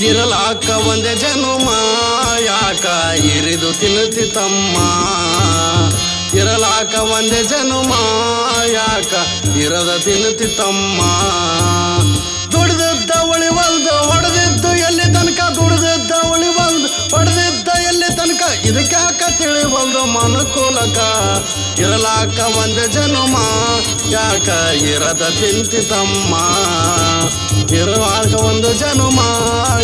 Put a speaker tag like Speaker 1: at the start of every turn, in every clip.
Speaker 1: ಇರಲಾಕ ಒಂದೇ ಜನುಮ ಯಾಕ ಇರಿದು ತಿನ್ನುತ್ತಿ ತಮ್ಮ. ಇರಲಾಕ ಒಂದೇ ಜನುಮ ಯಾಕ ಇರದ ತಿನ್ನುತ್ತಿ ತಮ್ಮ. ತನಕ ತಿಳಿ ತಿಳಿವಲ್ದು ಮನುಕೂಲಕ ಇರಲಾಕ ಒಂದು ಜನುಮ, ಯಾಕ ಇರದ ತಿಂತಿತಮ್ಮ ಇರುವಾಗ ಒಂದು ಜನುಮ,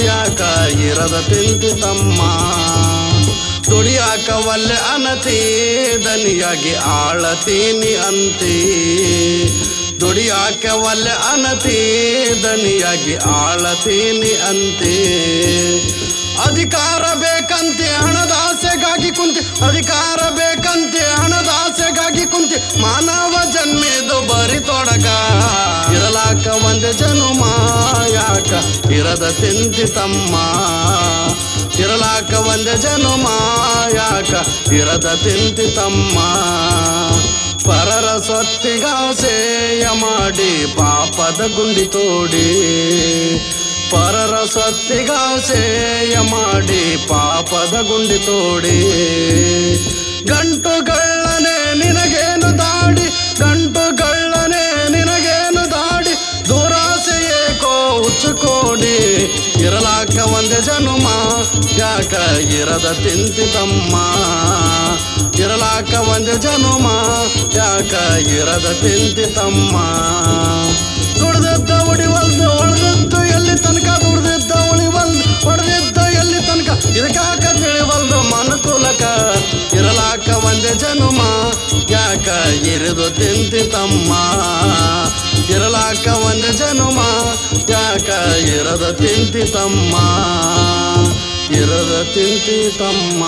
Speaker 1: ಯಾಕ ಇರದ ತಿಂತಿತಮ್ಮ ದುಡಿಯಾಕ ಒಲ್ಲೆ ಅನತಿ, ದನಿಯಾಗಿ ಆಳತೀನಿ ಅಂತಿ. ದುಡಿಯಾಕ ಒಲ್ಲೆ ಅನತಿ, ದನಿಯಾಗಿ ಆಳತೀನಿ ಅಂತಿ. ಅಧಿಕಾರ ಬೇಕಂತೆ ಹಣದ ಆಸೆಗಾಗಿ ಕುಂತಿ, ಅಧಿಕಾರ ಬೇಕಂತೆ ಹಣದ ಆಸೆಗಾಗಿ ಕುಂತಿ, ಮಾನವ ಜನ್ಮಿದು ಬರಿ ತೊಡಗ ಇರಲಾಕ ಒಂದೇ ಜನುಮ ಯಾಕ ಇರದ ತಿಂತಿ ತಮ್ಮ. ಇರಲಾಕ ಒಂದೇ ಜನುಮ ಯಾಕ ಇರದ ತಿಂತಿ ತಮ್ಮ. ಪರರ ಸೊತ್ತಿಗಾಸೆಯ ಮಾಡಿ, ಪಾಪದ ಗುಂಡಿ ತೋಡಿ. ಪರರ ಸತ್ತಿಗಾಸೆಯ ಮಾಡಿ ಪಾಪದ ಗುಂಡಿ ತೋಡಿ. ಗಂಟುಗಳ್ಳನೆ ನಿನಗೇನು ದಾಡಿ? ಗಂಟುಗಳ್ಳನೆ ನಿನಗೇನು ದಾಡಿ? ದುರಾಸೆಯೇ ಕೋ ಹುಚ್ಚುಕೋಡಿ ಇರಲಾಕ ಒಂದೇ ಜನುಮ, ಯಾಕ ಇರದ ತಿಂತಿ ತಮ್ಮ? ಇರಲಾಕ ಒಂದೇ ಜನುಮ, ಯಾಕ ಇರದ ತಿಂತಿ ತಮ್ಮ? ಇದಕ್ಕಾಕ ತಿಳಿವಲ್ದು ಮನುಕುಲಕ ಇರಲಾಕ ಒಂದೇ ಜನುಮ, ಯಾಕ ಇರಿದು ತಿಂತಿ ತಮ್ಮ? ಇರಲಾಕ ಒಂದೇ ಜನುಮ, ಯಾಕ ಇರದ ತಿಂತಿ ತಮ್ಮ? ಇರದ ತಿಂತಿ ತಮ್ಮ?